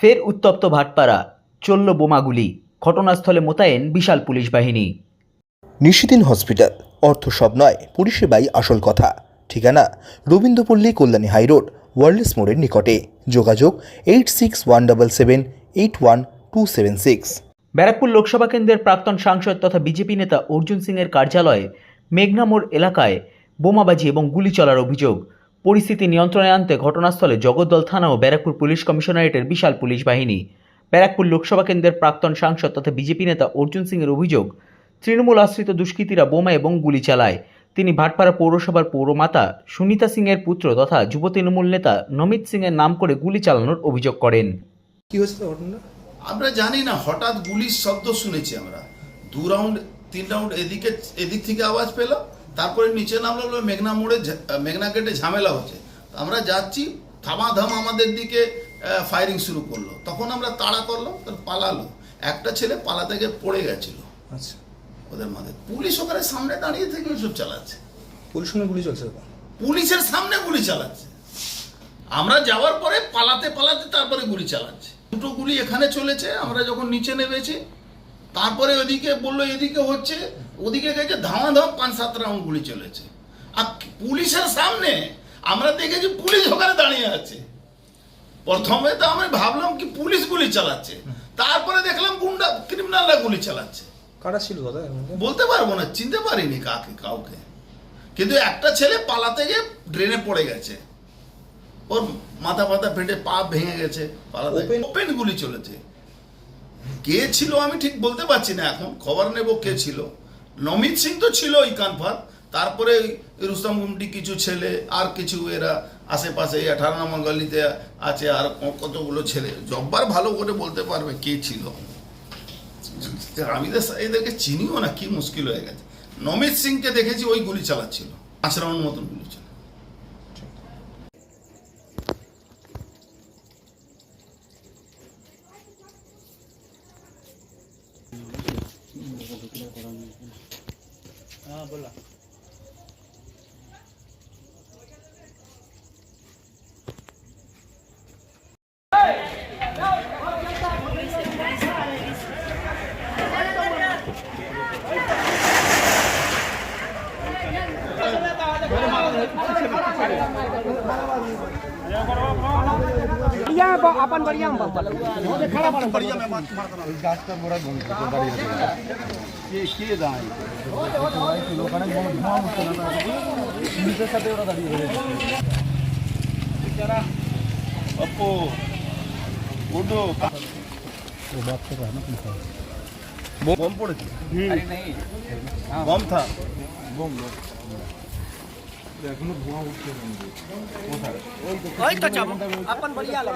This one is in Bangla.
ফের উত্তপ্ত ভাটপাড়া চলল বোমাগুলি ঘটনাস্থলে মোতায়েন বিশাল পুলিশ বাহিনী। নিশিদিন হসপিটাল অর্থ সব নয় পরিষেবাই আসল কথা। ঠিকানা রবীন্দ্রপল্লী কল্যাণী হাইরোড ওয়ার্ল্ডস মোড়ের নিকটে। যোগাযোগ eight six one double seven eight one two seven six. Barrackpore Lok কেন্দ্রের প্রাক্তন সাংসদ তথা বিজেপি নেতা অর্জুন সিংয়ের কার্যালয়ে মেঘনামোড় এলাকায় বোমাবাজি এবং গুলি চলার অভিযোগ। পরিস্থিতি নিয়ন্ত্রণে আনতে ঘটনাস্থলে জগদ্দল থানা ও ব্যারাকপুর পুলিশ কমিশনারেটের বিশাল পুলিশ বাহিনী। ব্যারাকপুর লোকসভা কেন্দ্রের প্রাক্তন সাংসদ তথা বিজেপি নেতা অর্জুন সিংয়ের অভিযোগ তৃণমূল আশ্রিত দুষ্কৃতীরা বোমা এবং গুলি চালায়। তিনি ভাটপাড়া পৌরসভার পৌরমাতা সুনিতা সিংয়ের পুত্র তথা যুব তৃণমূল নেতা নমিত সিংয়ের নাম করে গুলি চালানোর অভিযোগ করেন। কি ঘটনা আমরা জানি না হঠাৎ গুলির শব্দ শুনেছি আমরা। দু রাউন্ড তিন রাউন্ড এদিকে এদিক থেকে আওয়াজ পেলাম তারপরে নিচে নামলো বলল মেঘনা মোড়ে মেঘনা গেটে ঝামেলা হচ্ছে। আমরা যাচ্ছি থামাধাম আমাদের দিকে ফায়ারিং শুরু করল। তখন আমরা তাড়া করলাম তো পালালো। একটা ছেলে পালা থেকে পড়ে গেছিল। আচ্ছা। ওদের মাঝে। পুলিশ ওখানে সামনে দাঁড়িয়ে থেকে ওইসব চালাচ্ছে। পুলিশ সঙ্গে গুলি চলছে পুলিশের সামনে গুলি চালাচ্ছে। আমরা যাওয়ার পরে পালাতে পালাতে তারপরে গুলি চালাচ্ছে। দুটো গুলি এখানে চলেছে আমরা যখন নিচে নেমেছি তারপরে ওদিকে বলল এদিকে হচ্ছে ওদিকে গেছে ধামা ধাম পাঁচ সাত রাউন্ড গুলি চলেছে। আর পুলিশের সামনে আমরা দেখেছি পুলিশ ওখানে দাঁড়িয়ে আছে। প্রথমে তো আমি ভাবলাম কি পুলিশ গুলি চালাচ্ছে। তারপরে দেখলাম গুন্ডা ক্রিমিনালরা গুলি চালাচ্ছে। কারা ছিল দাদা বলতে পারব না চিনতে পারিনি কাকে কাউকে। কিন্তু একটা ছেলে পালাতে গিয়ে ড্রেনে পড়ে গেছে। ওর মাথা ফাথা ফেটে পা ভেঙে গেছে পালাতে ওপেন গুলি চলেছে। কে ছিল আমি ঠিক বলতে পারছি না এখন খবর নেব কে ছিল। নমিত সিং তো ছিল ওই কানফার। তারপরে রুস্তম গুমটি কিছু ছেলে আর কিছু এরা আশেপাশে এই আঠারো নম্বর গলিতে আছে আর কতগুলো ছেলে। জব্বার ভালো করে বলতে পারবে কে ছিল। আমি এদেরকে চিনিও না, কি মুশকিল হয়ে গেছে। নমিত সিংকে দেখেছি ওই গুলি চালাচ্ছিল পাঁচ রাউন্ড মতন গুলি ছিল बढ़िया ब- अपन बढ़िया में बम खड़ा बन बढ़िया में ওই তো চাপ अपन बढ़िया लग